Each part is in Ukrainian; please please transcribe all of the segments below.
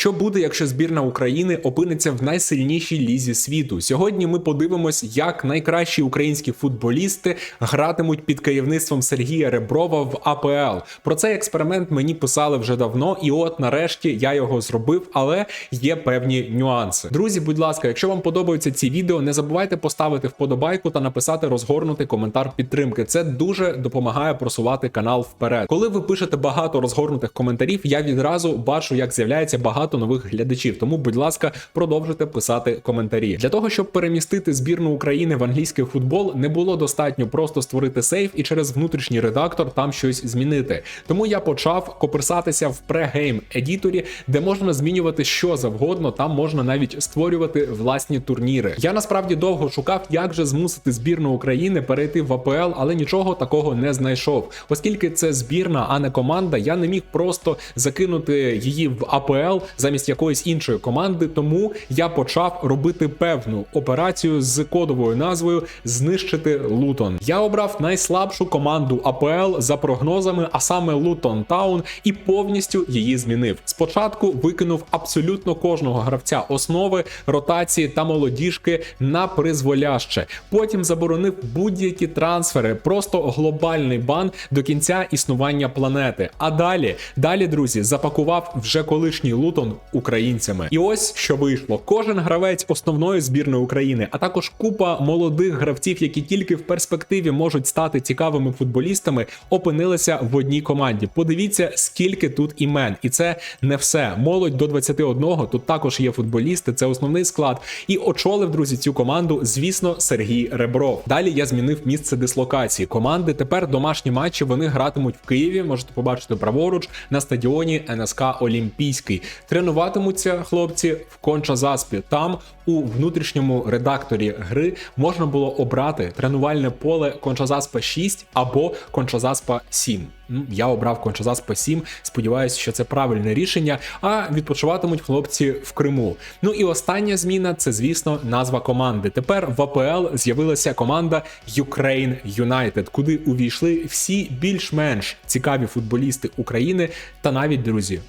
Що буде, якщо збірна України опиниться в найсильнішій лізі світу? Сьогодні ми подивимось, як найкращі українські футболісти гратимуть під керівництвом Сергія Реброва в АПЛ. Про цей експеримент мені писали вже давно, і от нарешті я його зробив, але є певні нюанси. Друзі, будь ласка, якщо вам подобаються ці відео, не забувайте поставити вподобайку та написати розгорнутий коментар підтримки. Це дуже допомагає просувати канал вперед. Коли ви пишете багато розгорнутих коментарів, я відразу бачу, як з'являється багато нових глядачів. Тому, будь ласка, продовжуйте писати коментарі. Для того щоб перемістити збірну України в англійський футбол, не було достатньо просто створити сейф і через внутрішній редактор там щось змінити. Тому я почав коперсатися в прегейм едіторі, де можна змінювати що завгодно. Там можна навіть створювати власні турніри. Я насправді довго шукав, як же змусити збірну України перейти в АПЛ, але нічого такого не знайшов. Оскільки це збірна, а не команда, я не міг просто закинути її в АПЛ замість якоїсь іншої команди. Тому я почав робити певну операцію з кодовою назвою Знищити Лутон. Я обрав найслабшу команду АПЛ за прогнозами, а саме Лутон Таун, і повністю її змінив. Спочатку викинув абсолютно кожного гравця основи, ротації та молодіжки на призволяще. Потім заборонив будь-які трансфери, просто глобальний бан до кінця існування планети. А далі, далі, друзі, запакував вже колишній Лутон українцями. І ось що вийшло: кожен гравець основної збірної України, а також купа молодих гравців, які тільки в перспективі можуть стати цікавими футболістами, опинилися в одній команді. Подивіться, скільки тут імен, і це не все. Молодь до 21, Тут також є футболісти. Це основний склад. І очолив друзі цю команду. Звісно, Сергій Ребров. Далі я змінив місце дислокації команди. Тепер домашні матчі вони гратимуть в Києві. Можете побачити праворуч на стадіоні НСК Олімпійський. Тренуватимуться хлопці в Конча-Заспі. Там у внутрішньому редакторі гри можна було обрати тренувальне поле Конча-Заспа 6 або Конча-Заспа 7. Ну, я обрав Кончазаспа 7. Сподіваюся, що це правильне рішення. А відпочиватимуть хлопці в Криму. Ну і остання зміна це, звісно, назва команди. Тепер в АПЛ з'явилася команда Ukraine United, куди увійшли всі більш-менш цікаві футболісти України та навіть друзі.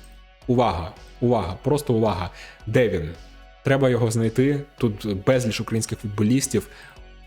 Увага! Увага! Просто увага! Де він? Треба його знайти. Тут безліч українських футболістів.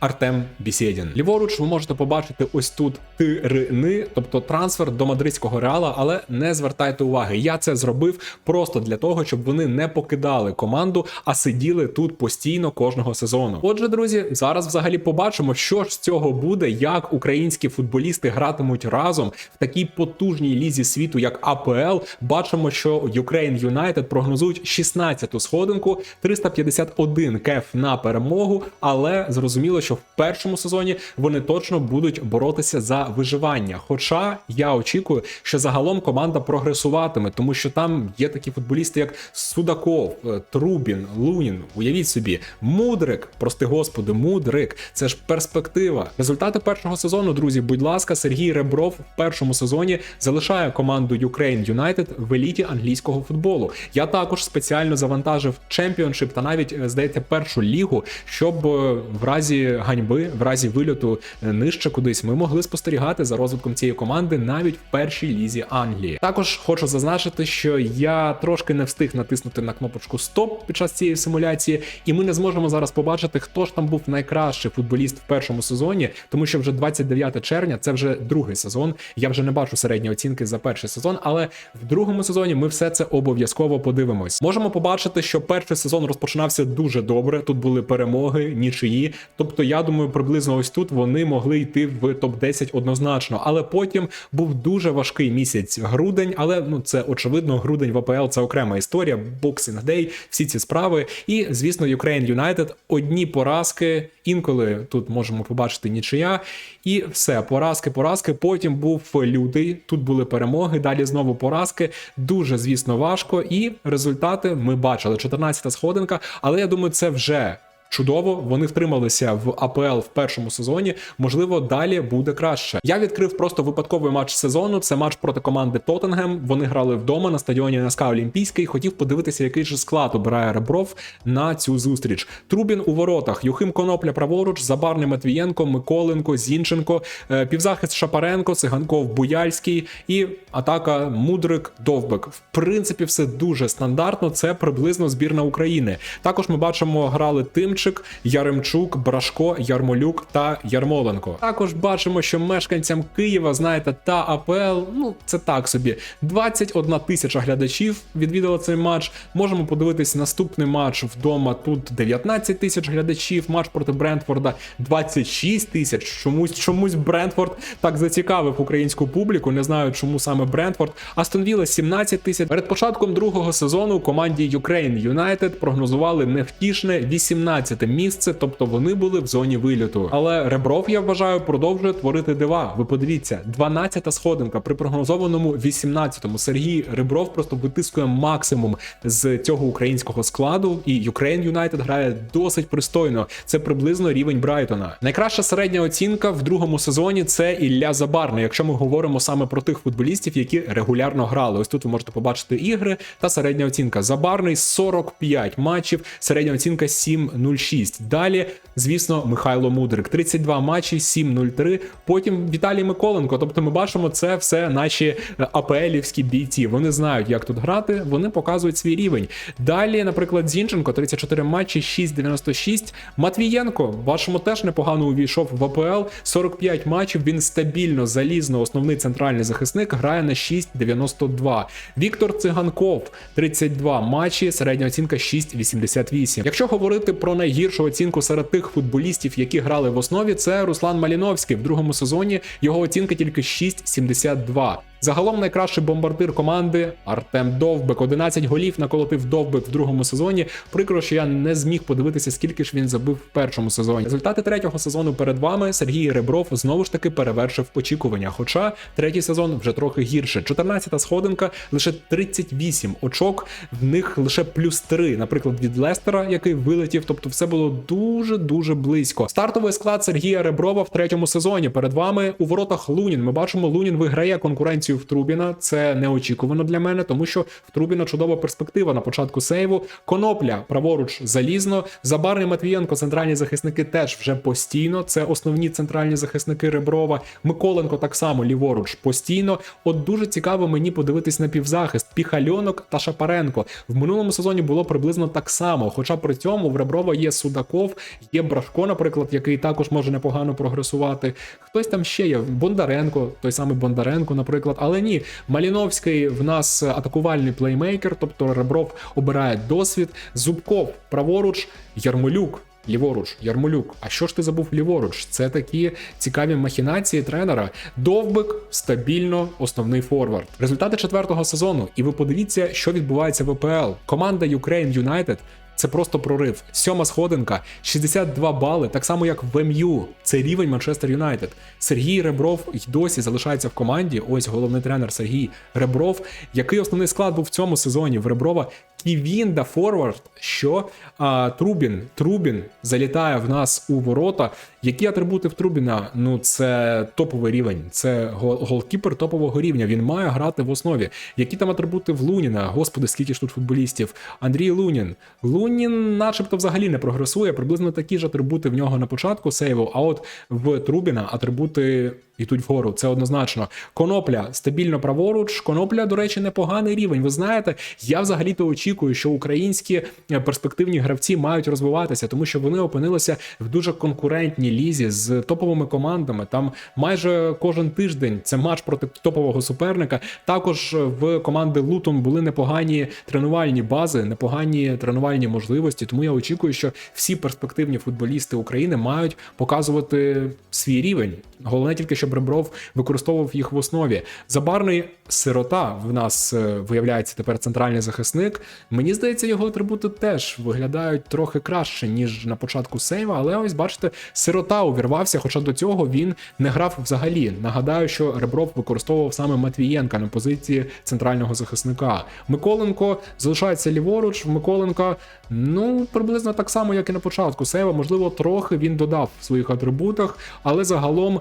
Артем Бісєдін. Ліворуч ви можете побачити ось тут тирини, тобто трансфер до мадридського реала, але не звертайте уваги. Я це зробив просто для того, щоб вони не покидали команду, а сиділи тут постійно кожного сезону. Отже, друзі, зараз взагалі побачимо, що ж з цього буде, як українські футболісти гратимуть разом в такій потужній лізі світу, як АПЛ. Бачимо, що Ukraine United прогнозують 16-ту сходинку, 351 кеф на перемогу, але зрозуміло, що в першому сезоні вони точно будуть боротися за виживання. Хоча я очікую, що загалом команда прогресуватиме, тому що там є такі футболісти, як Судаков, е, Трубін, Лунін. Уявіть собі, Мудрик, прости господи, Мудрик. Це ж перспектива. Результати першого сезону, друзі. Будь ласка, Сергій Ребров в першому сезоні залишає команду Ukraine United в еліті англійського футболу. Я також спеціально завантажив чемпіоншип та навіть е, здається першу лігу, щоб е, в разі ганьби, в разі вильоту е, нижче кудись, ми могли спостерігати за розвитком цієї команди навіть в першій лізі Англії. Також хочу зазначити, що я трошки не встиг натиснути на кнопочку Стоп під час цієї симуляції, і ми не зможемо зараз побачити, хто ж там був найкращий футболіст в першому сезоні, тому що вже 29 червня, це вже другий сезон. Я вже не бачу середньої оцінки за перший сезон, але в другому сезоні ми все це обов'язково подивимось. Можемо побачити, що перший сезон розпочинався дуже добре. Тут були перемоги, нічиї. Тобто, я думаю, приблизно ось тут вони могли йти в топ 10 однозначно. Але потім був дуже важкий місяць грудень. Але ну це очевидно, грудень в АПЛ це окрема історія. Boxing Day, всі ці справи. І звісно, Ukraine United одні поразки. Інколи тут можемо побачити нічия, і все, поразки, поразки. Потім був лютий. Тут були перемоги. Далі знову поразки. Дуже звісно важко. І результати ми бачили. 14-та сходинка. Але я думаю, це вже чудово. Вони втрималися в АПЛ в першому сезоні. Можливо, далі буде краще. Я відкрив просто випадковий матч сезону. Це матч проти команди Тоттенгем. Вони грали вдома на стадіоні НСК Олімпійський. Хотів подивитися, який же склад обирає Ребров на цю зустріч. Трубін у воротах, Юхим Конопля праворуч, Забарний Матвієнко, Миколенко, Зінченко, е, півзахист Шапаренко, Циганков, Буяльський і атака Мудрик Довбек. В принципі, все дуже стандартно. Це приблизно збірна України. Також ми бачимо, грали Тимчик, Яремчук, Брашко, Ярмолюк та Ярмоленко. Також бачимо, що мешканцям Києва, знаєте, та АПЛ, ну це так собі. 21 тисяча глядачів відвідало цей матч. Можемо подивитись наступний матч вдома. Тут 19 тисяч глядачів. Матч проти Брентфорда 26 тисяч. Чомусь чомусь Брентфорд так зацікавив українську публіку. Не знаю, чому саме Брентфорд. Астон Вілла 17 тисяч. Перед початком другого сезону команді Ukraine United прогнозували невтішне 18 місце, тобто вони були в зоні виліту. Але Ребров, я вважаю, продовжує творити дива. Ви подивіться, 12-та сходинка при прогнозованому 18-му. Сергій Ребров просто витискує максимум з цього українського складу, і Ukraine United грає досить пристойно. Це приблизно рівень Брайтона. Найкраща середня оцінка в другому сезоні це Ілля Забарний, якщо ми говоримо саме про тих футболістів, які регулярно грали. Ось тут ви можете побачити ігри та середня оцінка. Забарний 45 матчів, середня оцінка 7.06. Далі, звісно, Михайло Мудрик, 32 матчі, 7.03. Потім Віталій Миколенко. Тобто, ми бачимо, це все наші е, АПЛівські бійці. Вони знають, як тут грати, вони показують свій рівень. Далі, наприклад, Зінченко, 34 матчі, 6.96. Матвієнко, бачимо, теж непогано увійшов в АПЛ. 45 матчів. Він стабільно, залізно, основний центральний захисник, грає на 6.92. Віктор Циганков, 32 матчі, середня оцінка 6.88. Якщо говорити про найгіршу оцінку серед тих футболістів, які грали в основі, це Руслан Маліновський. В другому сезоні його оцінка тільки 6.72. Загалом найкращий бомбардир команди Артем Довбек. 11 голів наколотив Довбек в другому сезоні. Прикро, що я не зміг подивитися, скільки ж він забив в першому сезоні. Результати третього сезону перед вами Сергій Ребров знову ж таки перевершив очікування. Хоча третій сезон вже трохи гірше. 14-та сходинка, лише 38 очок, в них лише плюс 3, наприклад, від Лестера, який вилетів. Тобто, все було дуже дуже близько. Стартовий склад Сергія Реброва в третьому сезоні. Перед вами у воротах Лунін. Ми бачимо, Лунін виграє конкуренцію в Трубіна. Це неочікувано для мене, тому що в Трубіна чудова перспектива на початку сейву. Конопля праворуч залізно. Забарний Матвієнко, центральні захисники теж вже постійно. Це основні центральні захисники Реброва. Миколенко так само ліворуч постійно. От дуже цікаво мені подивитись на півзахист. Піхальонок та Шапаренко. В минулому сезоні було приблизно так само. Хоча при цьому в Реброва є Судаков, є Брашко, наприклад, який також може непогано прогресувати. Хтось там ще є Бондаренко, той самий Бондаренко, наприклад. Але ні, Маліновський в нас атакувальний плеймейкер, тобто Ребров обирає досвід. Зубков праворуч, Ярмолюк. Ліворуч, Ярмолюк. А що ж ти забув ліворуч? Це такі цікаві махінації тренера. Довбик стабільно основний форвард. Результати четвертого сезону. І ви подивіться, що відбувається в АПЛ. Команда Ukraine United це просто прорив. Сьома сходинка, 62 бали, так само як в МЮ. Це рівень Манчестер Юнайтед. Сергій Ребров й досі залишається в команді. Ось головний тренер Сергій Ребров. Який основний склад був в цьому сезоні в Реброва? Ківінда форвард, що а, Трубін Трубін залітає в нас у ворота. Які атрибути в Трубіна? Ну це топовий рівень, це гол- голкіпер топового рівня. Він має грати в основі. Які там атрибути в Луніна? Господи, скільки ж тут футболістів? Андрій Лунін. Лунін, начебто, взагалі не прогресує. Приблизно такі ж атрибути в нього на початку сейву. А от в Трубіна атрибути йдуть вгору. Це однозначно. Конопля стабільно праворуч. Конопля, до речі, непоганий рівень. Ви знаєте, я взагалі-то очікую, що українські е, перспективні гравці мають розвиватися, тому що вони опинилися в дуже конкурентній лізі з топовими командами. Там майже кожен тиждень це матч проти топового суперника. Також в команди Лутон були непогані тренувальні бази, непогані тренувальні можливості. Тому я очікую, що всі перспективні футболісти України мають показувати свій рівень. Головне тільки, щоб Ребров використовував їх в основі. Забарний сирота в нас е, виявляється тепер центральний захисник. Мені здається, його атрибути теж виглядають трохи краще, ніж на початку сейва, але ось бачите, сирота увірвався, хоча до цього він не грав взагалі. Нагадаю, що Ребров використовував саме Матвієнка на позиції центрального захисника. Миколенко залишається ліворуч. Миколенка, ну приблизно так само, як і на початку сейва. Можливо, трохи він додав в своїх атрибутах, але загалом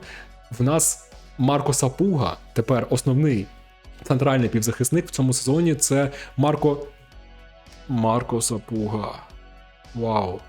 в нас Марко Сапуга тепер основний центральний півзахисник в цьому сезоні. Це Марко. Марко Сапуга. Вау.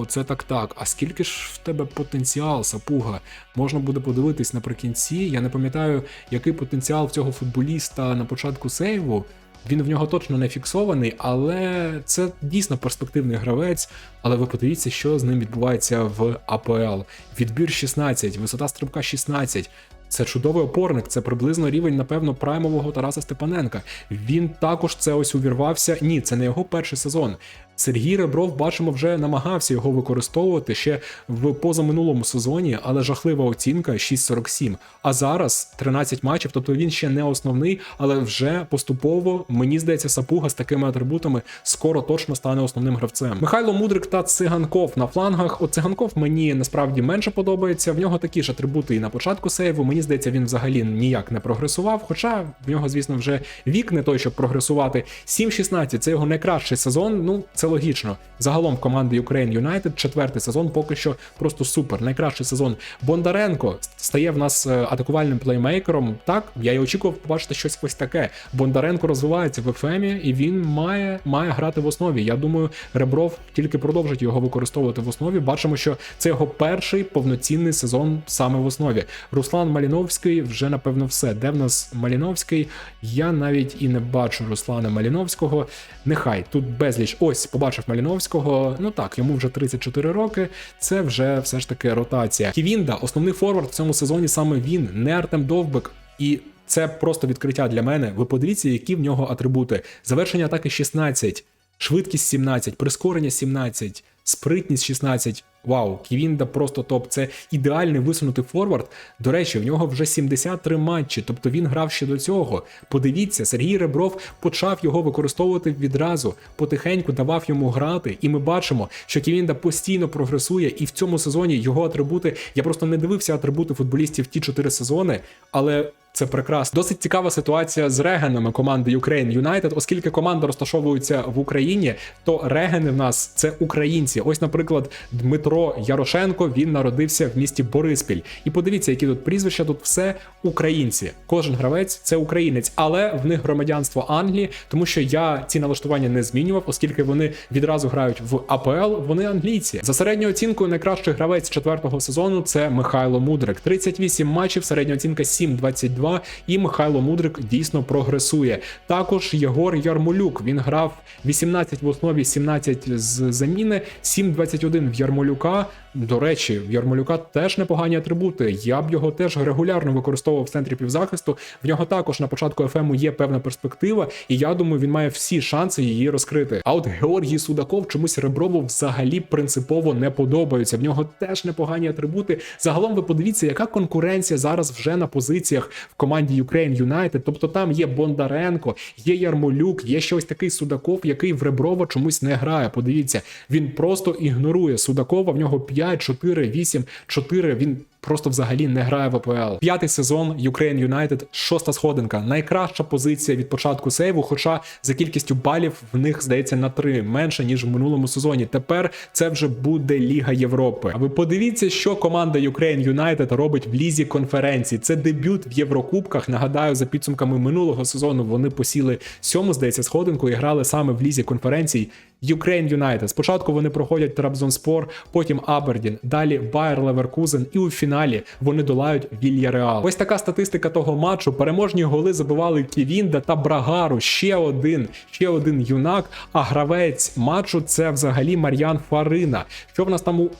Оце так так. А скільки ж в тебе потенціал, сапуга? Можна буде подивитись наприкінці. Я не пам'ятаю, який потенціал в цього футболіста на початку сейву. Він в нього точно не фіксований, але це дійсно перспективний гравець. Але ви подивіться, що з ним відбувається в АПЛ. Відбір 16, висота стрибка 16. Це чудовий опорник, це приблизно рівень, напевно, праймового Тараса Степаненка. Він також це ось увірвався. Ні, це не його перший сезон. Сергій Ребров, бачимо, вже намагався його використовувати ще в позаминулому сезоні, але жахлива оцінка 6.47. А зараз 13 матчів, тобто він ще не основний, але вже поступово, мені здається, Сапуга з такими атрибутами скоро точно стане основним гравцем. Михайло Мудрик та Циганков на флангах. От Циганков мені насправді менше подобається. В нього такі ж атрибути і на початку сейву. Мені здається, він взагалі ніяк не прогресував. Хоча в нього, звісно, вже вік не той, щоб прогресувати. 7-16 це його найкращий сезон. Ну це логічно. Загалом команди Ukraine United четвертий сезон поки що просто супер. Найкращий сезон. Бондаренко стає в нас е, атакувальним плеймейкером. Так, я й очікував побачити щось ось таке. Бондаренко розвивається в ФМі, і він має, має грати в основі. Я думаю, Ребров тільки продовжить його використовувати в основі. Бачимо, що це його перший повноцінний сезон саме в основі. Руслан Маліновський вже напевно все. Де в нас Маліновський? Я навіть і не бачу Руслана Маліновського. Нехай тут безліч. Ось побачив Маліновського. Ну так, йому вже 34 роки. Це вже все ж таки ротація. Ківінда, основний форвард в цьому сезоні саме він, не Артем Довбик. І це просто відкриття для мене. Ви подивіться, які в нього атрибути. Завершення атаки 16, швидкість 17, прискорення 17, спритність 16. Вау, Ківінда просто топ. Це ідеальний висунутий форвард. До речі, в нього вже 73 матчі, тобто він грав ще до цього. Подивіться, Сергій Ребров почав його використовувати відразу, потихеньку давав йому грати, і ми бачимо, що Ківінда постійно прогресує, і в цьому сезоні його атрибути. Я просто не дивився атрибути футболістів ті 4 сезони, але. Це прекрасно. Досить цікава ситуація з регенами команди Ukraine United, оскільки команда розташовується в Україні, то регени в нас це українці. Ось, наприклад, Дмитро Ярошенко він народився в місті Бориспіль. І подивіться, які тут прізвища, тут все українці. Кожен гравець це українець, але в них громадянство Англії, тому що я ці налаштування не змінював, оскільки вони відразу грають в АПЛ. Вони англійці. За середньою оцінкою найкращий гравець четвертого сезону це Михайло Мудрик. 38 матчів, середня оцінка 7-22. 2, і Михайло Мудрик дійсно прогресує. Також Єгор Ярмолюк. Він грав 18 в основі, 17 з заміни, 7-21 в Ярмолюка. До речі, в Ярмолюка теж непогані атрибути. Я б його теж регулярно використовував в центрі півзахисту. В нього також на початку ФМу є певна перспектива, і я думаю, він має всі шанси її розкрити. А от Георгій Судаков чомусь Реброву взагалі принципово не подобається. В нього теж непогані атрибути. Загалом ви подивіться, яка конкуренція зараз вже на позиціях в команді Ukraine United. Тобто там є Бондаренко, є Ярмолюк, є ще ось такий Судаков, який в Реброва чомусь не грає. Подивіться, він просто ігнорує Судакова. В нього 5, 4, 8, 4, Він просто взагалі не грає в АПЛ. П'ятий сезон Ukraine United, шоста сходинка. Найкраща позиція від початку сейву. Хоча за кількістю балів в них здається на 3 менше ніж в минулому сезоні. Тепер це вже буде Ліга Європи. А ви подивіться, що команда Ukraine United робить в лізі конференції. Це дебют в Єврокубках. Нагадаю, за підсумками минулого сезону вони посіли сьому, здається, сходинку і грали саме в лізі конференцій. Ukraine United. Спочатку вони проходять Трабзонспор, потім Абердін, далі Байер Леверкузен, і у фіналі вони долають Вільяреал. Ось така статистика того матчу. Переможні голи забивали Ківінда та Брагару. Ще один, ще один юнак. А гравець матчу це взагалі Мар'ян Фарина. Що в нас там у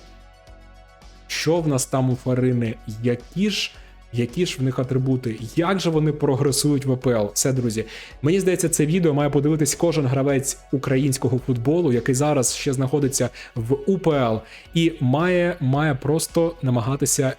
що в нас там у Фарини? Які ж. Які ж в них атрибути, як же вони прогресують в АПЛ? Все, друзі. Мені здається, це відео має подивитись кожен гравець українського футболу, який зараз ще знаходиться в УПЛ, і має, має просто намагатися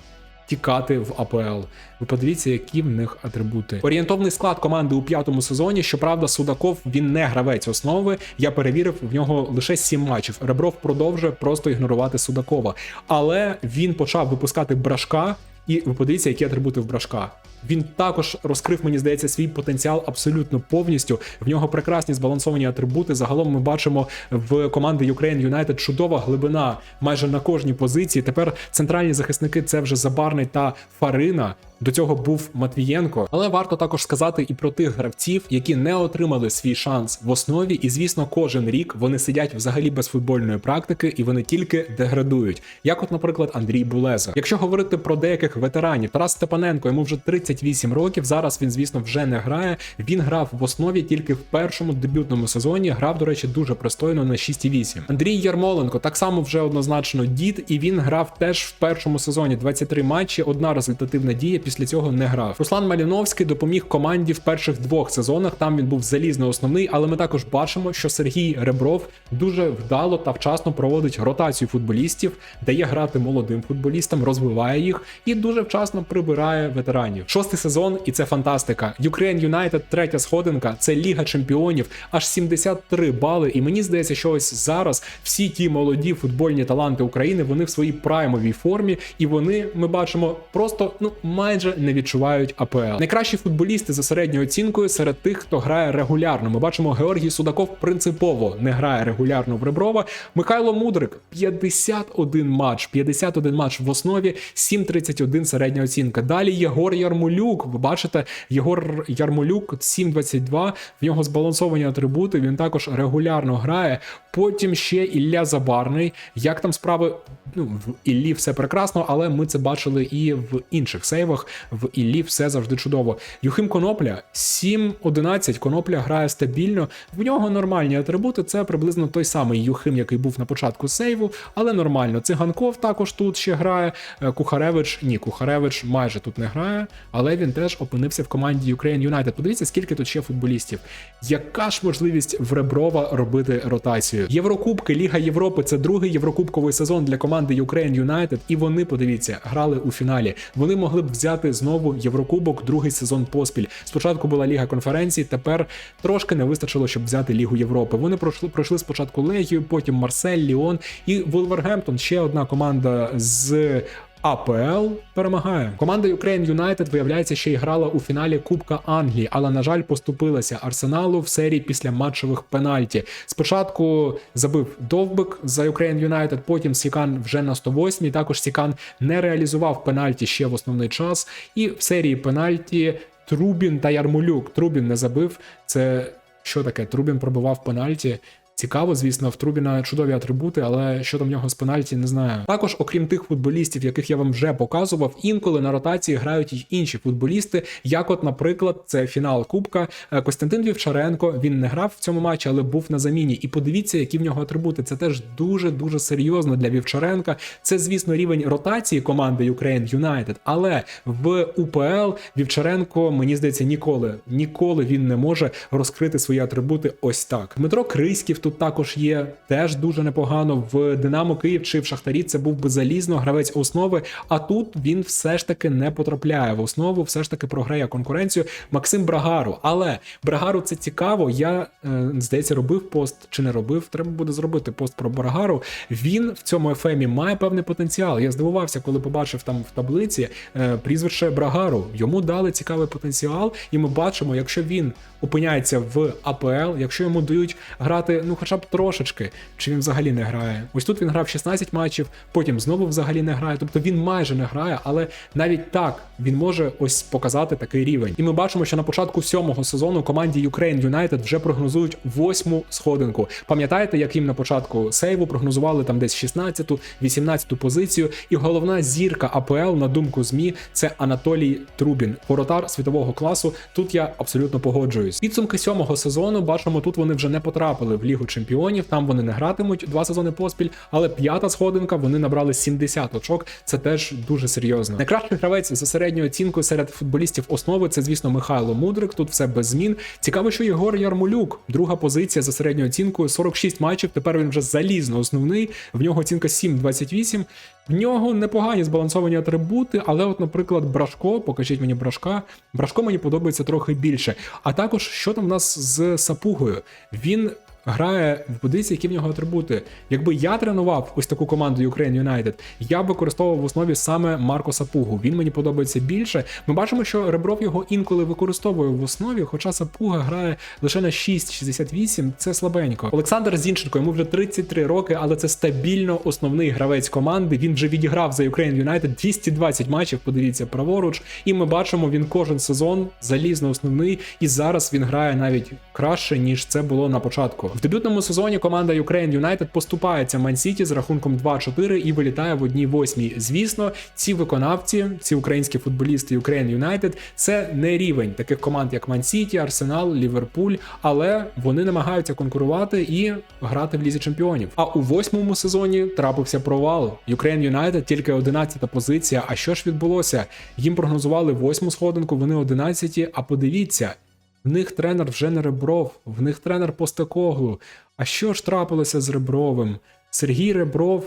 тікати в АПЛ. Ви подивіться, які в них атрибути. Орієнтовний склад команди у п'ятому сезоні. Щоправда, Судаков він не гравець основи. Я перевірив в нього лише сім матчів. Ребров продовжує просто ігнорувати Судакова, але він почав випускати брашка. І ви подивіться, які атрибути в брашка. Він також розкрив, мені здається, свій потенціал абсолютно повністю. В нього прекрасні збалансовані атрибути. Загалом ми бачимо в команди Ukraine United чудова глибина майже на кожній позиції. Тепер центральні захисники це вже Забарний та Фарина. До цього був Матвієнко, але варто також сказати і про тих гравців, які не отримали свій шанс в основі. І звісно, кожен рік вони сидять взагалі без футбольної практики і вони тільки деградують. Як, от, наприклад, Андрій Булеза. Якщо говорити про деяких ветеранів, Тарас Степаненко йому вже 38 років. Зараз він, звісно, вже не грає. Він грав в основі тільки в першому дебютному сезоні. Грав, до речі, дуже пристойно на 6,8. Андрій Ярмоленко так само вже однозначно дід, і він грав теж в першому сезоні 23 матчі. Одна результативна дія. Після цього не грав. Руслан Маліновський допоміг команді в перших двох сезонах. Там він був залізно основний, але ми також бачимо, що Сергій Ребров дуже вдало та вчасно проводить ротацію футболістів, дає грати молодим футболістам, розвиває їх і дуже вчасно прибирає ветеранів. Шостий сезон, і це фантастика. Ukraine United, третя сходинка, це Ліга Чемпіонів, аж 73 бали. І мені здається, що ось зараз всі ті молоді футбольні таланти України вони в своїй праймовій формі, і вони ми бачимо просто ну майже не відчувають АПЛ. Найкращі футболісти за середньою оцінкою серед тих, хто грає регулярно. Ми бачимо, Георгій Судаков принципово не грає регулярно в Реброва. Михайло Мудрик 51 матч, 51 матч в основі, 7.31 середня оцінка. Далі Єгор Ярмолюк. Ви бачите, Єгор Ярмолюк 7.22, В нього збалансовані атрибути. Він також регулярно грає. Потім ще Ілля Забарний. Як там справи? Ну, в Іллі все прекрасно, але ми це бачили і в інших сейвах. В Іллі все завжди чудово. Юхим Конопля 7-11. Конопля грає стабільно. В нього нормальні атрибути. Це приблизно той самий Юхим, який був на початку сейву, але нормально. Циганков також тут ще грає. Е, Кухаревич ні, Кухаревич майже тут не грає, але він теж опинився в команді Ukraine United. Подивіться, скільки тут ще футболістів. Яка ж можливість в Реброва робити ротацію? Єврокубки, Ліга Європи це другий єврокубковий сезон для команди Ukraine United, і вони, подивіться, грали у фіналі. Вони могли б взяти знову Єврокубок, другий сезон поспіль. Спочатку була Ліга конференцій, тепер трошки не вистачило, щоб взяти Лігу Європи. Вони пройшли пройшли спочатку Легію, потім Марсель, Ліон і Вулвергемптон. Ще одна команда з. АПЛ перемагає. Команда Ukraine United, виявляється, ще й грала у фіналі Кубка Англії, але, на жаль, поступилася Арсеналу в серії після матчевих пенальті. Спочатку забив Довбик за Ukraine United, потім Сікан вже на 108-й. Також Сікан не реалізував пенальті ще в основний час. І в серії пенальті Трубін та Ярмолюк. Трубін не забив. Це що таке? Трубін пробивав пенальті. Цікаво, звісно, в Трубіна чудові атрибути, але що там в нього з пенальті, не знаю. Також, окрім тих футболістів, яких я вам вже показував, інколи на ротації грають й інші футболісти. Як, от, наприклад, це фінал Кубка. Е, Костянтин Вівчаренко. Він не грав в цьому матчі, але був на заміні. І подивіться, які в нього атрибути. Це теж дуже дуже серйозно для Вівчаренка. Це, звісно, рівень ротації команди Ukraine United, але в УПЛ Вівчаренко, мені здається, ніколи ніколи він не може розкрити свої атрибути ось так. Дмитро Криськів тут також є теж дуже непогано. В Динамо Київ чи в Шахтарі це був би залізно гравець основи. А тут він все ж таки не потрапляє в основу, все ж таки програє конкуренцію Максим Брагару. Але Брагару це цікаво. Я е, здається, робив пост чи не робив. Треба буде зробити пост про Брагару. Він в цьому ефемі має певний потенціал. Я здивувався, коли побачив там в таблиці е, прізвище Брагару. Йому дали цікавий потенціал, і ми бачимо, якщо він опиняється в АПЛ, якщо йому дають грати, ну хоча б трошечки, чи він взагалі не грає. Ось тут він грав 16 матчів, потім знову взагалі не грає. Тобто він майже не грає, але навіть так він може ось показати такий рівень. І ми бачимо, що на початку сьомого сезону команді Ukraine United вже прогнозують восьму сходинку. Пам'ятаєте, як їм на початку сейву прогнозували там десь 16-ту, 18-ту позицію, і головна зірка АПЛ, на думку ЗМІ, це Анатолій Трубін, воротар світового класу. Тут я абсолютно погоджуюсь. Підсумки сьомого сезону бачимо, тут вони вже не потрапили в Лігу Чемпіонів. Там вони не гратимуть два сезони поспіль, але п'ята сходинка вони набрали 70 очок. Це теж дуже серйозно. Найкращий гравець за середньою оцінкою серед футболістів основи це, звісно, Михайло Мудрик. Тут все без змін. Цікаво, що Єгор Ярмолюк, друга позиція за середньою оцінкою, 46 матчів. Тепер він вже залізно основний. В нього оцінка 7,28. В нього непогані збалансовані атрибути, але, от, наприклад, Брашко, покажіть мені Брашка. Брашко мені подобається трохи більше. А також, що там в нас з Сапугою? Він грає в позиції, які в нього атрибути. Якби я тренував ось таку команду Ukraine United, я б використовував в основі саме Марко Сапугу. Він мені подобається більше. Ми бачимо, що Ребров його інколи використовує в основі, хоча Сапуга грає лише на 6,68, це слабенько. Олександр Зінченко, йому вже 33 роки, але це стабільно основний гравець команди. Він вже відіграв за Ukraine United 220 матчів. Подивіться праворуч, і ми бачимо, він кожен сезон залізно основний, і зараз він грає навіть краще ніж це було на початку. В дебютному сезоні команда Ukraine United поступається Ман-Сіті з рахунком 2-4 і вилітає в одній восьмій. Звісно, ці виконавці, ці українські футболісти Ukraine United, це не рівень таких команд, як Ман-Сіті, Арсенал, Ліверпуль, але вони намагаються конкурувати і грати в лізі чемпіонів. А у восьмому сезоні трапився провал. Ukraine United тільки 11-та позиція. А що ж відбулося? Їм прогнозували восьму сходинку, вони 11-ті, А подивіться. В них тренер вже не Ребров, в них тренер Постекоглу. А що ж трапилося з Ребровим? Сергій Ребров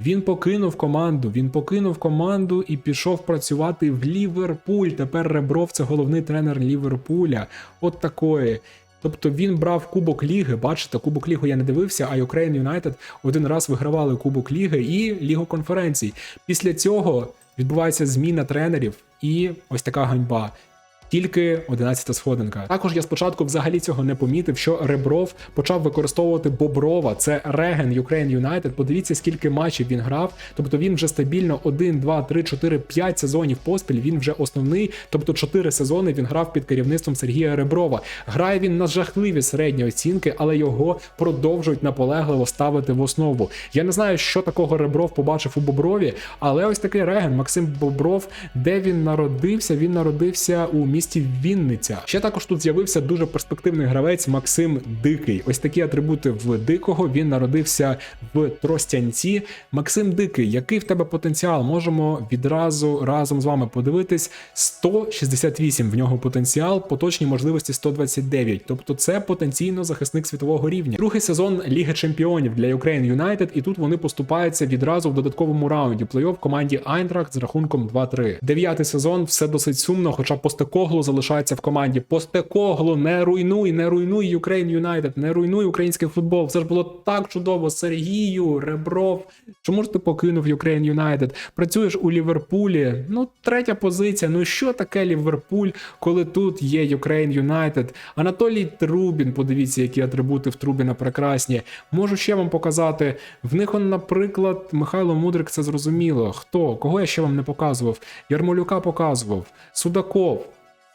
він покинув команду. Він покинув команду і пішов працювати в Ліверпуль. Тепер Ребров це головний тренер Ліверпуля. От такої. Тобто він брав Кубок Ліги. Бачите, Кубок Ліги я не дивився, а Ukraine United один раз вигравали Кубок Ліги і Лігу конференцій. Після цього відбувається зміна тренерів, і ось така ганьба. Тільки 11-та сходинка. Також я спочатку взагалі цього не помітив, що Ребров почав використовувати Боброва. Це Реген Ukraine United. Подивіться, скільки матчів він грав. Тобто він вже стабільно 1, 2, 3, 4, 5 сезонів поспіль. Він вже основний. Тобто 4 сезони він грав під керівництвом Сергія Реброва. Грає він на жахливі середні оцінки, але його продовжують наполегливо ставити в основу. Я не знаю, що такого Ребров побачив у Боброві, але ось такий Реген Максим Бобров, де він народився, він народився у місті Вінниця. Ще також тут з'явився дуже перспективний гравець Максим Дикий. Ось такі атрибути в Дикого. Він народився в Тростянці. Максим Дикий, який в тебе потенціал? Можемо відразу разом з вами подивитись. 168 в нього потенціал, поточні можливості 129. Тобто це потенційно захисник світового рівня. Другий сезон Ліги Чемпіонів для Ukraine United, і тут вони поступаються відразу в додатковому раунді плей-офф команді Айнтрахт з рахунком 2-3. Дев'ятий сезон все досить сумно, хоча Постекоглу залишається в команді. Постекоглу, не руйнуй, не руйнуй Ukraine United, не руйнуй український футбол. Все ж було так чудово. Сергію, Ребров. Чому ж ти покинув Ukraine United? Працюєш у Ліверпулі. Ну, третя позиція. Ну що таке Ліверпуль, коли тут є Ukraine United? Анатолій Трубін, подивіться, які атрибути в Трубіна прекрасні. Можу ще вам показати. В них, он, наприклад, Михайло Мудрик, це зрозуміло. Хто? Кого я ще вам не показував? Ярмолюка показував. Судаков.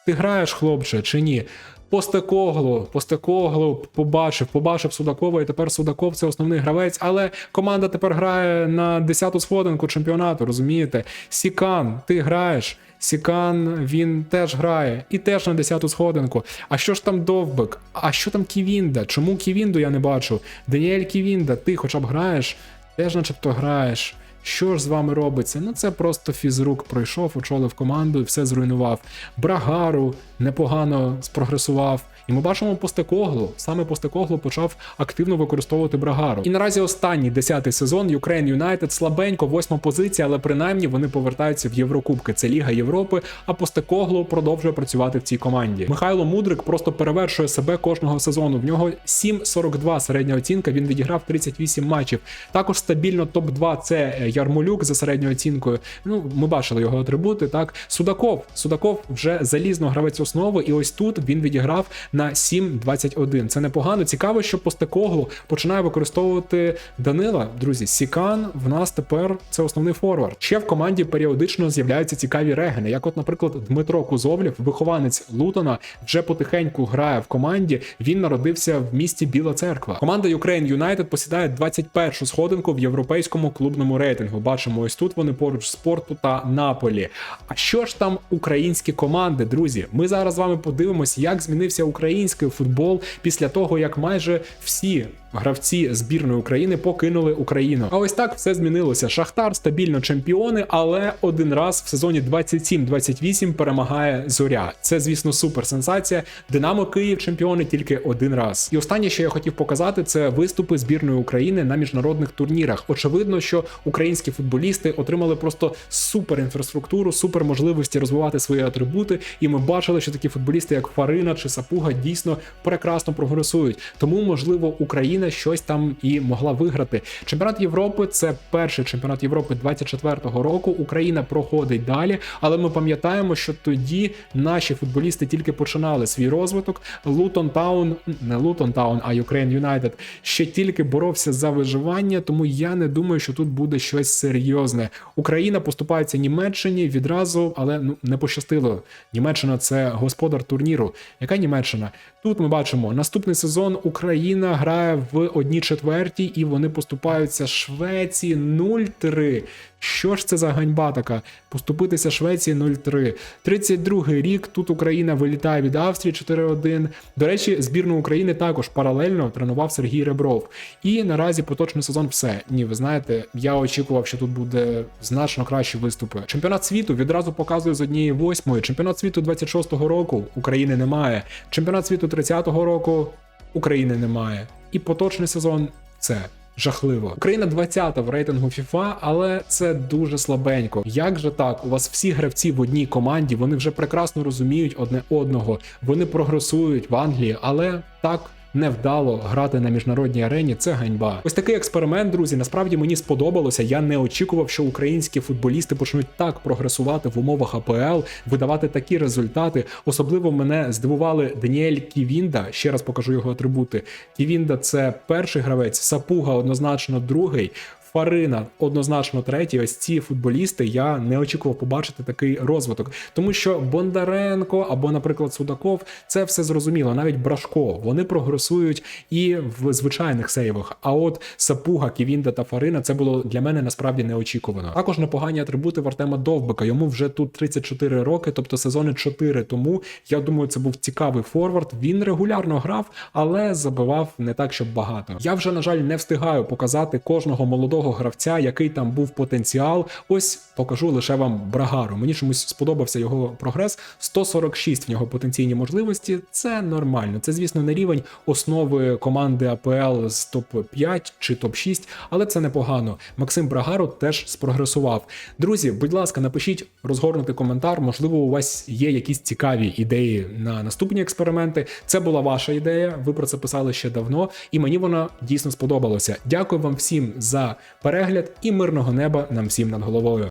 Ти граєш, хлопче, чи ні? Постекоглу, Постекоглу побачив, побачив Судакова, і тепер Судаков це основний гравець, але команда тепер грає на 10-ту сходинку чемпіонату, розумієте? Сікан, ти граєш. Сікан він теж грає і теж на 10-ту сходинку. А що ж там Довбик? А що там Ківінда? Чому Ківінду я не бачу? Даніель Ківінда, ти хоча б граєш? Теж начебто граєш. Що ж з вами робиться? Ну це просто фізрук пройшов, очолив команду і все зруйнував. Брагару непогано спрогресував. І ми бачимо Постекоглу. Саме Постекоглу почав активно використовувати Брагару. І наразі останній десятий сезон Ukraine United слабенько, восьма позиція, але принаймні вони повертаються в Єврокубки. Це Ліга Європи. А Постекоглу продовжує працювати в цій команді. Михайло Мудрик просто перевершує себе кожного сезону. В нього 7,42 середня оцінка. Він відіграв 38 матчів. Також стабільно топ 2 це Ярмолюк за середньою оцінкою. Ну, ми бачили його атрибути. Так, Судаков. Судаков вже залізно гравець основи, і ось тут він відіграв на 7.21. Це непогано. Цікаво, що Постекоглу починає використовувати Данила. Друзі, Сікан в нас тепер це основний форвард. Ще в команді періодично з'являються цікаві регени. Як, от, наприклад, Дмитро Кузовлів, вихованець Лутона, вже потихеньку грає в команді. Він народився в місті Біла Церква. Команда Ukraine United посідає 21-шу сходинку в європейському клубному рейтингу. Бачимо, ось тут вони поруч спорту та Наполі. А що ж там українські команди, друзі? Ми зараз з вами подивимось, як змінився український футбол після того, як майже всі гравці збірної України покинули Україну. А ось так все змінилося. Шахтар стабільно чемпіони, але один раз в сезоні 27-28 перемагає зоря. Це, звісно, супер сенсація. Динамо Київ чемпіони тільки один раз. І останнє, що я хотів показати, це виступи збірної України на міжнародних турнірах. Очевидно, що українські футболісти отримали просто супер інфраструктуру, супер можливості розвивати свої атрибути. І ми бачили, що такі футболісти, як Фарина чи Сапуга, дійсно прекрасно прогресують. Тому, можливо, Україна щось там і могла виграти. Чемпіонат Європи це перший чемпіонат Європи 24-го року. Україна проходить далі, але ми пам'ятаємо, що тоді наші футболісти тільки починали свій розвиток. Лутон Таун, не Лутон Таун, а Ukraine United ще тільки боровся за виживання, тому я не думаю, що тут буде щось серйозне. Україна поступається Німеччині відразу, але ну не пощастило. Німеччина це господар турніру. Яка Німеччина? Тут ми бачимо наступний сезон. Україна грає в одній четвертій, і вони поступаються Швеції 0-3. Що ж це за ганьба така? Поступитися Швеції 0-3. 32-й рік тут Україна вилітає від Австрії 4-1. До речі, збірну України також паралельно тренував Сергій Ребров. І наразі поточний сезон все. Ні, ви знаєте, я очікував, що тут буде значно кращі виступи. Чемпіонат світу відразу показує з однієї восьмої. Чемпіонат світу 26-го року України немає. Чемпіонат світу 30-го року України немає. І поточний сезон це. Жахливо. Україна 20-та в рейтингу FIFA, але це дуже слабенько. Як же так? У вас всі гравці в одній команді, вони вже прекрасно розуміють одне одного, вони прогресують в Англії, але так. Невдало грати на міжнародній арені це ганьба. Ось такий експеримент, друзі. Насправді мені сподобалося. Я не очікував, що українські футболісти почнуть так прогресувати в умовах АПЛ, видавати такі результати. Особливо мене здивували Даніель Ківінда. Ще раз покажу його атрибути. Ківінда це перший гравець, Сапуга однозначно другий. Фарина однозначно третій. Ось ці футболісти я не очікував побачити такий розвиток, тому що Бондаренко або, наприклад, Судаков, це все зрозуміло. Навіть Брашко вони прогресують і в звичайних сейвах. А от Сапуга, Ківінда та Фарина це було для мене насправді неочікувано. Також непогані атрибути в Артема Довбика. Йому вже тут 34 роки, тобто сезони 4 тому. Я думаю, це був цікавий форвард. Він регулярно грав, але забивав не так, щоб багато. Я вже на жаль не встигаю показати кожного молодого гравця, який там був потенціал. Ось покажу лише вам Брагару. Мені чомусь сподобався його прогрес. 146 в нього потенційні можливості. Це нормально. Це, звісно, не рівень основи команди АПЛ з топ 5 чи топ 6 але це непогано. Максим Брагару теж спрогресував. Друзі, будь ласка, напишіть розгорнутий коментар. Можливо, у вас є якісь цікаві ідеї на наступні експерименти. Це була ваша ідея. Ви про це писали ще давно, і мені вона дійсно сподобалася. Дякую вам всім за перегляд і мирного неба нам всім над головою.